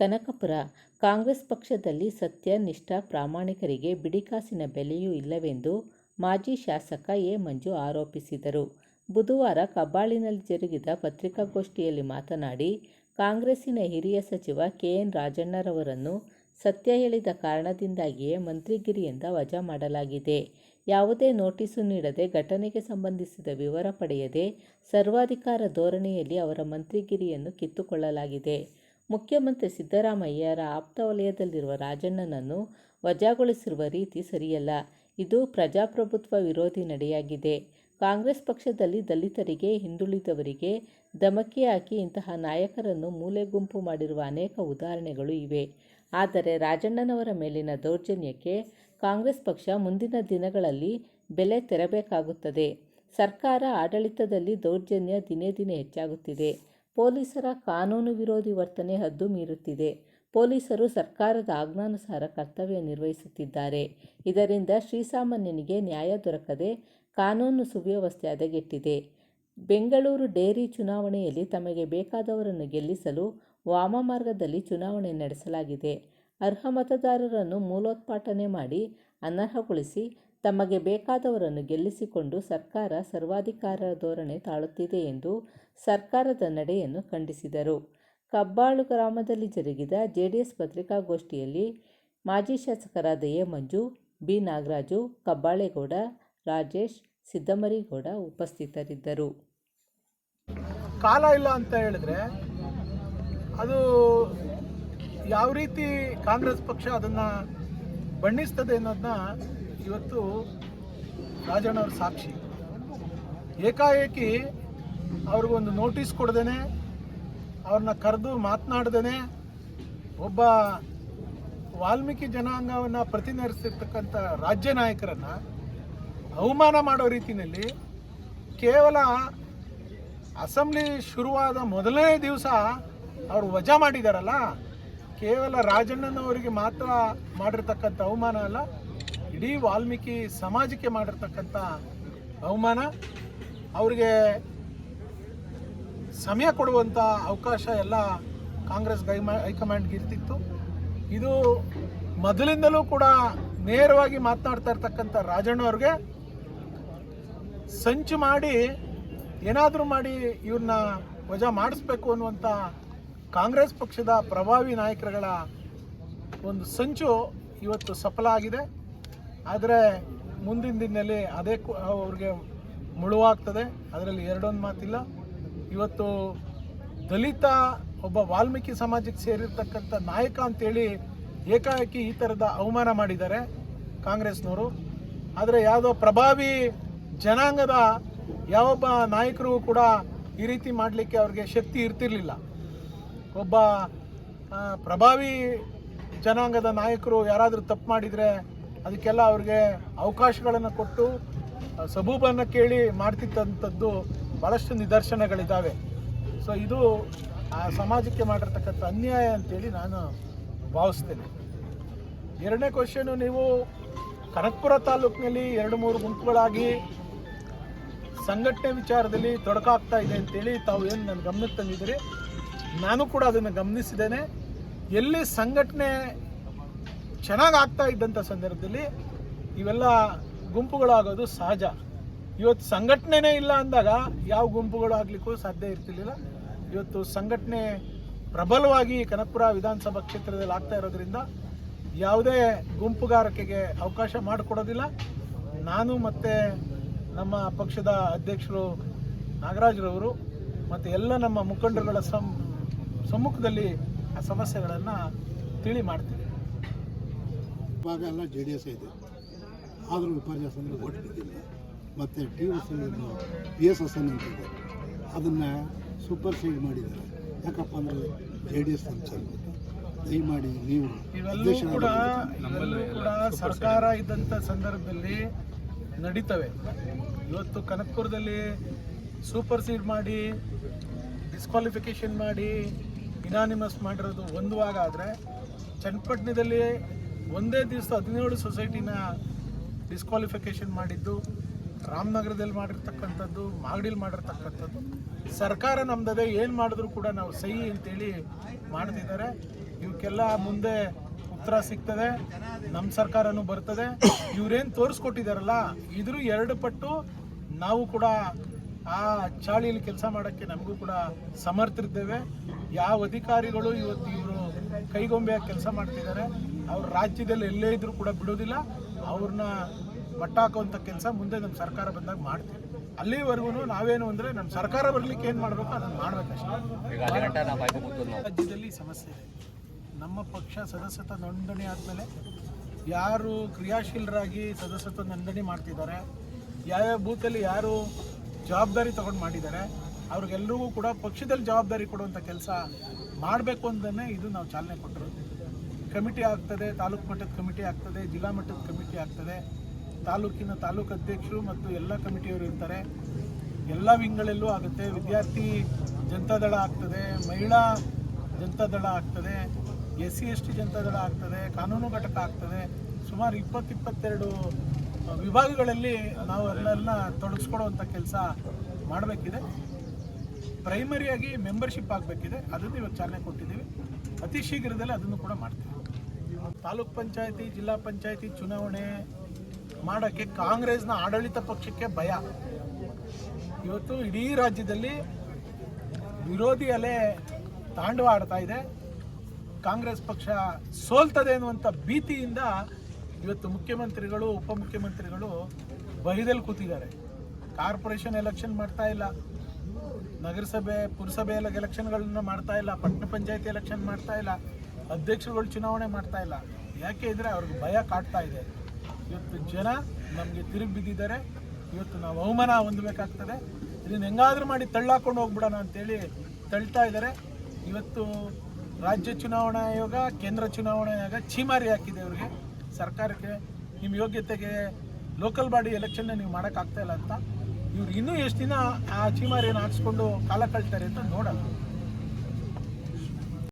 ಕನಕಪುರ. ಕಾಂಗ್ರೆಸ್ ಪಕ್ಷದಲ್ಲಿ ಸತ್ಯ ನಿಷ್ಠ ಪ್ರಾಮಾಣಿಕರಿಗೆ ಬಿಡಿಕಾಸಿನ ಬೆಲೆಯೂ ಇಲ್ಲವೆಂದು ಮಾಜಿ ಶಾಸಕ ಎ. ಮಂಜು ಆರೋಪಿಸಿದರು. ಬುಧವಾರ ಕಬ್ಬಾಳಿನಲ್ಲಿ ಜರುಗಿದ ಪತ್ರಿಕಾಗೋಷ್ಠಿಯಲ್ಲಿ ಮಾತನಾಡಿ, ಕಾಂಗ್ರೆಸ್ಸಿನ ಹಿರಿಯ ಸಚಿವ ಕೆ. ಎನ್. ರಾಜಣ್ಣರವರನ್ನು ಸತ್ಯ ಹೇಳಿದ ಕಾರಣದಿಂದಾಗಿಯೇ ಮಂತ್ರಿಗಿರಿಯಿಂದ ವಜಾ ಮಾಡಲಾಗಿದೆ. ಯಾವುದೇ ನೋಟಿಸು ನೀಡದೆ ಘಟನೆಗೆ ಸಂಬಂಧಿಸಿದ ವಿವರ ಪಡೆಯದೆ ಸರ್ವಾಧಿಕಾರ ಧೋರಣೆಯಲ್ಲಿ ಅವರ ಮಂತ್ರಿಗಿರಿಯನ್ನು ಕಿತ್ತುಕೊಳ್ಳಲಾಗಿದೆ. ಮುಖ್ಯಮಂತ್ರಿ ಸಿದ್ದರಾಮಯ್ಯರ ಆಪ್ತ ವಲಯದಲ್ಲಿರುವ ರಾಜಣ್ಣನನ್ನು ವಜಾಗೊಳಿಸಿರುವ ರೀತಿ ಸರಿಯಲ್ಲ. ಇದು ಪ್ರಜಾಪ್ರಭುತ್ವ ವಿರೋಧಿ ನಡೆಯಾಗಿದೆ. ಕಾಂಗ್ರೆಸ್ ಪಕ್ಷದಲ್ಲಿ ದಲಿತರಿಗೆ, ಹಿಂದುಳಿದವರಿಗೆ ಧಮಕಿ ಹಾಕಿ ಇಂತಹ ನಾಯಕರನ್ನು ಮೂಲೆಗುಂಪು ಮಾಡಿರುವ ಅನೇಕ ಉದಾಹರಣೆಗಳು ಇವೆ. ಆದರೆ ರಾಜಣ್ಣನವರ ಮೇಲಿನ ದೌರ್ಜನ್ಯಕ್ಕೆ ಕಾಂಗ್ರೆಸ್ ಪಕ್ಷ ಮುಂದಿನ ದಿನಗಳಲ್ಲಿ ಬೆಲೆ ತೆರಬೇಕಾಗುತ್ತದೆ. ಸರ್ಕಾರ ಆಡಳಿತದಲ್ಲಿ ದೌರ್ಜನ್ಯ ದಿನೇ ದಿನೇ ಹೆಚ್ಚಾಗುತ್ತಿದೆ. ಪೊಲೀಸರ ಕಾನೂನು ವಿರೋಧಿ ವರ್ತನೆ ಹದ್ದು ಮೀರುತ್ತಿದೆ. ಪೊಲೀಸರು ಸರ್ಕಾರದ ಆಜ್ಞಾನುಸಾರ ಕರ್ತವ್ಯ ನಿರ್ವಹಿಸುತ್ತಿದ್ದಾರೆ. ಇದರಿಂದ ಶ್ರೀಸಾಮಾನ್ಯನಿಗೆ ನ್ಯಾಯ ದೊರಕದೆ ಕಾನೂನು ಸುವ್ಯವಸ್ಥೆ ಅದಗೆಟ್ಟಿದೆ ಬೆಂಗಳೂರು ಡೇರಿ ಚುನಾವಣೆಯಲ್ಲಿ ತಮಗೆ ಬೇಕಾದವರನ್ನು ಗೆಲ್ಲಿಸಲು ವಾಮಮಾರ್ಗದಲ್ಲಿ ಚುನಾವಣೆ ನಡೆಸಲಾಗಿದೆ. ಅರ್ಹ ಮತದಾರರನ್ನು ಮೂಲೋತ್ಪಾಟನೆ ಮಾಡಿ ಅನರ್ಹಗೊಳಿಸಿ ತಮಗೆ ಬೇಕಾದವರನ್ನು ಗೆಲ್ಲಿಸಿಕೊಂಡು ಸರ್ಕಾರ ಸರ್ವಾಧಿಕಾರ ಧೋರಣೆ ತಾಳುತ್ತಿದೆ ಎಂದು ಸರ್ಕಾರದ ನಡೆಯನ್ನು ಖಂಡಿಸಿದರು. ಕಬ್ಬಾಳು ಗ್ರಾಮದಲ್ಲಿ ಜರುಗಿದ ಜೆಡಿಎಸ್ ಪತ್ರಿಕಾಗೋಷ್ಠಿಯಲ್ಲಿ ಮಾಜಿ ಶಾಸಕರಾದ ಎ ಮಂಜು ಬಿ. ನಾಗರಾಜು, ಕಬ್ಬಾಳೇಗೌಡ, ರಾಜೇಶ್, ಸಿದ್ದಮರಿಗೌಡ ಉಪಸ್ಥಿತರಿದ್ದರು. ಕಾಲ ಇಲ್ಲ ಅಂತ ಹೇಳಿದ್ರೆ ಅದು ಯಾವ ರೀತಿ ಕಾಂಗ್ರೆಸ್ ಪಕ್ಷ ಅದನ್ನು ಬಣ್ಣಿಸ್ತದೆ ಅನ್ನೋದನ್ನ ಇವತ್ತು ರಾಜಣ್ಣವ್ರ ಸಾಕ್ಷಿ. ಏಕಾಏಕಿ ಅವ್ರಿಗೊಂದು ನೋಟಿಸ್ ಕೊಡ್ದೇನೆ ಅವ್ರನ್ನ ಕರೆದು ಮಾತನಾಡ್ದೇನೆ, ಒಬ್ಬ ವಾಲ್ಮೀಕಿ ಜನಾಂಗವನ್ನು ಪ್ರತಿನಿಧಿಸಿರ್ತಕ್ಕಂಥ ರಾಜ್ಯ ನಾಯಕರನ್ನು ಅವಮಾನ ಮಾಡೋ ರೀತಿಯಲ್ಲಿ ಕೇವಲ ಅಸೆಂಬ್ಲಿ ಶುರುವಾದ ಮೊದಲನೇ ದಿವಸ ಅವರು ವಜಾ ಮಾಡಿದಾರಲ್ಲ ಕೇವಲ ರಾಜಣ್ಣನವರಿಗೆ ಮಾತ್ರ ಮಾಡಿರ್ತಕ್ಕಂಥ ಅವಮಾನ ಅಲ್ಲ, ಇಡೀ ವಾಲ್ಮೀಕಿ ಸಮಾಜಕ್ಕೆ ಮಾಡಿರ್ತಕ್ಕಂಥ ಅವಮಾನ. ಅವರಿಗೆ ಸಮಯ ಕೊಡುವಂಥ ಅವಕಾಶ ಎಲ್ಲ ಕಾಂಗ್ರೆಸ್ ಹೈಮ ಹೈಕಮಾಂಡ್ಗೆ ಇರ್ತಿತ್ತು ಇದು ಮೊದಲಿಂದಲೂ ಕೂಡ ನೇರವಾಗಿ ಮಾತನಾಡ್ತಾ ಇರ್ತಕ್ಕಂಥ ರಾಜಣ್ಣವ್ರಿಗೆ ಸಂಚು ಮಾಡಿ ಏನಾದರೂ ಮಾಡಿ ಇವ್ರನ್ನ ವಜಾ ಮಾಡಿಸ್ಬೇಕು ಅನ್ನುವಂಥ ಕಾಂಗ್ರೆಸ್ ಪಕ್ಷದ ಪ್ರಭಾವಿ ನಾಯಕರುಗಳ ಒಂದು ಸಂಚು ಇವತ್ತು ಸಫಲ ಆಗಿದೆ ಆದರೆ ಮುಂದಿನ ದಿನದಲ್ಲಿ ಅದೇ ಅವ್ರಿಗೆ ಮುಳುವಾಗ್ತದೆ. ಅದರಲ್ಲಿ ಎರಡೊಂದು ಮಾತಿಲ್ಲ. ಇವತ್ತು ದಲಿತ ಒಬ್ಬ ವಾಲ್ಮೀಕಿ ಸಮಾಜಕ್ಕೆ ಸೇರಿರ್ತಕ್ಕಂಥ ನಾಯಕ ಅಂತೇಳಿ ಏಕಾಏಕಿ ಈ ಥರದ ಅವಮಾನ ಮಾಡಿದ್ದಾರೆ ಕಾಂಗ್ರೆಸ್ನವರು. ಆದರೆ ಯಾವುದೋ ಪ್ರಭಾವಿ ಜನಾಂಗದ ಯಾವೊಬ್ಬ ನಾಯಕರು ಕೂಡ ಈ ರೀತಿ ಮಾಡಲಿಕ್ಕೆ ಅವ್ರಿಗೆ ಶಕ್ತಿ ಇರ್ತಿರ್ಲಿಲ್ಲ. ಒಬ್ಬ ಪ್ರಭಾವಿ ಜನಾಂಗದ ನಾಯಕರು ಯಾರಾದರೂ ತಪ್ಪು ಮಾಡಿದರೆ ಅದಕ್ಕೆಲ್ಲ ಅವ್ರಿಗೆ ಅವಕಾಶಗಳನ್ನು ಕೊಟ್ಟು ಸಬೂಬನ್ನು ಕೇಳಿ ಮಾಡ್ತಿದ್ದಂಥದ್ದು ಭಾಳಷ್ಟು ನಿದರ್ಶನಗಳಿದ್ದಾವೆ ಸೊ ಇದು, ಆ, ಸಮಾಜಕ್ಕೆ ಮಾಡಿರ್ತಕ್ಕಂಥ ಅನ್ಯಾಯ ಅಂತೇಳಿ ನಾನು ಭಾವಿಸ್ತೇನೆ. ಎರಡನೇ ಕ್ವಶನು ನೀವು ಕನಕಪುರ ತಾಲೂಕಿನಲ್ಲಿ ಎರಡು ಮೂರು ಗುಂಪುಗಳಾಗಿ ಸಂಘಟನೆ ವಿಚಾರದಲ್ಲಿ ತೊಡಕಾಗ್ತಾ ಇದೆ ಅಂತೇಳಿ ತಾವು ಏನು ನನ್ನ ಗಮನಕ್ಕೆ ತಂದಿದ್ದೀರಿ? ನಾನು ಕೂಡ ಅದನ್ನು ಗಮನಿಸಿದ್ದೇನೆ. ಎಲ್ಲಿ ಸಂಘಟನೆ ಚೆನ್ನಾಗಿ ಆಗ್ತಾ ಇದ್ದಂಥ ಸಂದರ್ಭದಲ್ಲಿ ಇವೆಲ್ಲ ಗುಂಪುಗಳಾಗೋದು ಸಹಜ. ಇವತ್ತು ಸಂಘಟನೆನೇ ಇಲ್ಲ ಅಂದಾಗ ಯಾವ ಗುಂಪುಗಳು ಆಗಲಿಕ್ಕೂ ಸಾಧ್ಯ ಇರ್ತಿರ್ಲಿಲ್ಲ. ಇವತ್ತು ಸಂಘಟನೆ ಪ್ರಬಲವಾಗಿ ಕನಕಪುರ ವಿಧಾನಸಭಾ ಕ್ಷೇತ್ರದಲ್ಲಿ ಆಗ್ತಾ ಇರೋದ್ರಿಂದ ಯಾವುದೇ ಗುಂಪುಗಾರಿಕೆಗೆ ಅವಕಾಶ ಮಾಡಿಕೊಡೋದಿಲ್ಲ. ನಾನು ಮತ್ತು ನಮ್ಮ ಪಕ್ಷದ ಅಧ್ಯಕ್ಷರು ನಾಗರಾಜ್ರವರು ಮತ್ತು ಎಲ್ಲ ನಮ್ಮ ಮುಖಂಡರುಗಳ ಸಮ್ ಸಮ್ಮುಖದಲ್ಲಿ ಆ ಸಮಸ್ಯೆಗಳನ್ನು ತಿಳಿ ಮಾಡ್ತೀವಿ. ಇವಾಗ ಎಲ್ಲ ಜೆ ಡಿ ಎಸ್ ಇದೆ. ಆದರೂ ವಿಪರ್ಯಾಸ ಅಂದರೆ ಓಟ್ ಬಿದ್ದಿಲ್ಲ ಮತ್ತು T S P S S ಅಂತಿದೆ ಅದನ್ನು ಸೂಪರ್ ಸೀಡ್ ಮಾಡಿದ್ದಾರೆ. ಯಾಕಪ್ಪ ಅಂದರೆ ಜೆ ಡಿ ಎಸ್ ಅಂತ ದಯಮಾಡಿ ನೀವು ಕೂಡ ನಮ್ಮಲ್ಲೂ ಕೂಡ ಸರ್ಕಾರ ಇದ್ದಂಥ ಸಂದರ್ಭದಲ್ಲಿ ನಡೀತವೆ. ಇವತ್ತು ಕನಕಪುರದಲ್ಲಿ ಸೂಪರ್ ಸೀಡ್ ಮಾಡಿ ಡಿಸ್ಕ್ವಾಲಿಫಿಕೇಶನ್ ಮಾಡಿ ಇನಾನಿಮಸ್ ಮಾಡಿರೋದು ಒಂದು ಭಾಗ ಆದರೆ ಚನ್ನಪಟ್ಟಣದಲ್ಲಿ ಒಂದೇ ದಿವಸ ಹದಿನೇಳು ಸೊಸೈಟಿನ ಡಿಸ್ಕ್ವಾಲಿಫಿಕೇಷನ್ ಮಾಡಿದ್ದು, ರಾಮನಗರದಲ್ಲಿ ಮಾಡಿರ್ತಕ್ಕಂಥದ್ದು, ಮಾಗಡಿಲಿ ಮಾಡಿರ್ತಕ್ಕಂಥದ್ದು. ಸರ್ಕಾರ ನಮ್ದದೇ, ಏನು ಮಾಡಿದ್ರು ಕೂಡ ನಾವು ಸಹಿ ಅಂತೇಳಿ ಮಾಡ್ತಿದ್ದಾರೆ. ಇವಕ್ಕೆಲ್ಲ ಮುಂದೆ ಉತ್ತರ ಸಿಗ್ತದೆ ನಮ್ಮ ಸರ್ಕಾರನೂ ಬರ್ತದೆ. ಇವರೇನು ತೋರಿಸ್ಕೊಟ್ಟಿದ್ದಾರಲ್ಲ ಇದ್ರೂ ಎರಡು ಪಟ್ಟು ನಾವು ಕೂಡ ಆ ಚಾಳಿಯಲ್ಲಿ ಕೆಲಸ ಮಾಡೋಕ್ಕೆ ನಮಗೂ ಕೂಡ ಸಮರ್ಥರಿದ್ದೇವೆ. ಯಾವ ಅಧಿಕಾರಿಗಳು ಇವತ್ತು ಇವರು ಕೈಗೊಂಬೆಯಾಗಿ ಕೆಲಸ ಮಾಡ್ತಿದ್ದಾರೆ ಅವ್ರ ರಾಜ್ಯದಲ್ಲಿ ಎಲ್ಲೇ ಇದ್ರೂ ಕೂಡ ಬಿಡೋದಿಲ್ಲ. ಅವ್ರನ್ನ ಮಟ್ಟಾಕುವಂಥ ಕೆಲಸ ಮುಂದೆ ನಮ್ಮ ಸರ್ಕಾರ ಬಂದಾಗ ಮಾಡ್ತೀವಿ. ಅಲ್ಲಿವರೆಗೂ ನಾವೇನು ಅಂದರೆ ನಮ್ಮ ಸರ್ಕಾರ ಬರಲಿಕ್ಕೆ ಏನು ಮಾಡಬೇಕು ಅದನ್ನು ಮಾಡಬೇಕಷ್ಟೇ. ರಾಜ್ಯದಲ್ಲಿ ಸಮಸ್ಯೆ ಇದೆ. ನಮ್ಮ ಪಕ್ಷ ಸದಸ್ಯತ್ವ ನೋಂದಣಿ ಆದಮೇಲೆ ಯಾರು ಕ್ರಿಯಾಶೀಲರಾಗಿ ಸದಸ್ಯತ್ವ ನೋಂದಣಿ ಮಾಡ್ತಿದ್ದಾರೆ ಯಾವ್ಯಾವ ಬೂತಲ್ಲಿ ಯಾರು ಜವಾಬ್ದಾರಿ ತಗೊಂಡು ಮಾಡಿದ್ದಾರೆ. ಅವ್ರಿಗೆಲ್ಲರಿಗೂ ಕೂಡ ಪಕ್ಷದಲ್ಲಿ ಜವಾಬ್ದಾರಿ ಕೊಡುವಂಥ ಕೆಲಸ ಮಾಡಬೇಕು ಅಂತಲೇ ಇದು ನಾವು ಚಾಲನೆ ಕೊಟ್ಟರು. ಕಮಿಟಿ ಆಗ್ತದೆ, ತಾಲೂಕು ಮಟ್ಟದ ಕಮಿಟಿ ಆಗ್ತದೆ, ಜಿಲ್ಲಾ ಮಟ್ಟದ ಕಮಿಟಿ ಆಗ್ತದೆ. ತಾಲೂಕಿನ ತಾಲೂಕು ಅಧ್ಯಕ್ಷರು ಮತ್ತು ಎಲ್ಲ ಕಮಿಟಿಯವರು ಇರ್ತಾರೆ. ಎಲ್ಲ ವಿಂಗಳಲ್ಲೂ ಆಗುತ್ತೆ. ವಿದ್ಯಾರ್ಥಿ ಜನತಾದಳ ಆಗ್ತದೆ, ಮಹಿಳಾ ಜನತಾದಳ ಆಗ್ತದೆ S C S T Janata Dal ಆಗ್ತದೆ, ಕಾನೂನು ಘಟಕ ಆಗ್ತದೆ. ಸುಮಾರು ಇಪ್ಪತ್ತು, ಇಪ್ಪತ್ತೆರಡು ವಿಭಾಗಗಳಲ್ಲಿ ನಾವು ಎಲ್ಲರನ್ನ ತೊಡಗಿಸ್ಕೊಡುವಂಥ ಕೆಲಸ ಮಾಡಬೇಕಿದೆ. ಪ್ರೈಮರಿಯಾಗಿ ಮೆಂಬರ್ಶಿಪ್ ಆಗಬೇಕಿದೆ. ಅದನ್ನು ಇವತ್ತು ಚಾಲನೆ ಕೊಟ್ಟಿದ್ದೀವಿ. ಅತಿ ಶೀಘ್ರದಲ್ಲೇ ಅದನ್ನು ಕೂಡ ಮಾಡ್ತೀವಿ. ತಾಲೂಕ್ ಪಂಚಾಯತಿ, ಜಿಲ್ಲಾ ಪಂಚಾಯತಿ ಚುನಾವಣೆ ಮಾಡೋಕ್ಕೆ ಕಾಂಗ್ರೆಸ್ನ ಆಡಳಿತ ಪಕ್ಷಕ್ಕೆ ಭಯ. ಇವತ್ತು ಇಡೀ ರಾಜ್ಯದಲ್ಲಿ ವಿರೋಧಿ ಅಲೆ ತಾಂಡವ ಆಡ್ತಾ ಇದೆ. ಕಾಂಗ್ರೆಸ್ ಪಕ್ಷ ಸೋಲ್ತದೆ ಅನ್ನುವಂಥ ಭೀತಿಯಿಂದ ಇವತ್ತು ಮುಖ್ಯಮಂತ್ರಿಗಳು, ಉಪಮುಖ್ಯಮಂತ್ರಿಗಳು ಬಹಿದಲ್ಲಿ ಕೂತಿದ್ದಾರೆ. ಕಾರ್ಪೊರೇಷನ್ ಎಲೆಕ್ಷನ್ ಮಾಡ್ತಾ ಇಲ್ಲ. ನಗರಸಭೆ, ಪುರಸಭೆ ಎಲ್ಲ ಎಲೆಕ್ಷನ್ಗಳನ್ನ ಮಾಡ್ತಾ ಇಲ್ಲ. ಪಟ್ಟಣ ಪಂಚಾಯತಿ ಎಲೆಕ್ಷನ್ ಮಾಡ್ತಾ ಇಲ್ಲ. ಅಧ್ಯಕ್ಷರುಗಳು ಚುನಾವಣೆ ಮಾಡ್ತಾ ಇಲ್ಲ. ಯಾಕೆ ಇದ್ರೆ ಅವ್ರಿಗೆ ಭಯ ಕಾಡ್ತಾ ಇದೆ. ಇವತ್ತು ಜನ ನಮಗೆ ತಿರುಗಿ ಬಿದ್ದಿದ್ದಾರೆ. ಇವತ್ತು ನಾವು ಅವಮಾನ ಹೊಂದಬೇಕಾಗ್ತದೆ. ಇದನ್ನು ಹೆಂಗಾದ್ರೂ ಮಾಡಿ ತಳ್ಳಾಕೊಂಡು ಹೋಗ್ಬಿಡೋಣ ಅಂತೇಳಿ ತಳ್ತಾ ಇದ್ದಾರೆ. ಇವತ್ತು ರಾಜ್ಯ ಚುನಾವಣಾ ಆಯೋಗ, ಕೇಂದ್ರ ಚುನಾವಣಾ ಆಯೋಗ ಛೀಮಾರಿ ಹಾಕಿದೆ ಅವರಿಗೆ. ಸರ್ಕಾರಕ್ಕೆ ನಿಮ್ಮ ಯೋಗ್ಯತೆಗೆ ಲೋಕಲ್ ಬಾಡಿ ಎಲೆಕ್ಷನ್ನ ನೀವು ಮಾಡೋಕ್ಕಾಗ್ತಾ ಇಲ್ಲ ಅಂತ. ಇವ್ರು ಇನ್ನೂ ಎಷ್ಟು ದಿನ ಆ ಚೀಮಾರಿಯನ್ನು ಹಾಕ್ಸ್ಕೊಂಡು ಕಾಲ ಕಳ್ತಾರೆ ಅಂತ ನೋಡಲ್ಲ.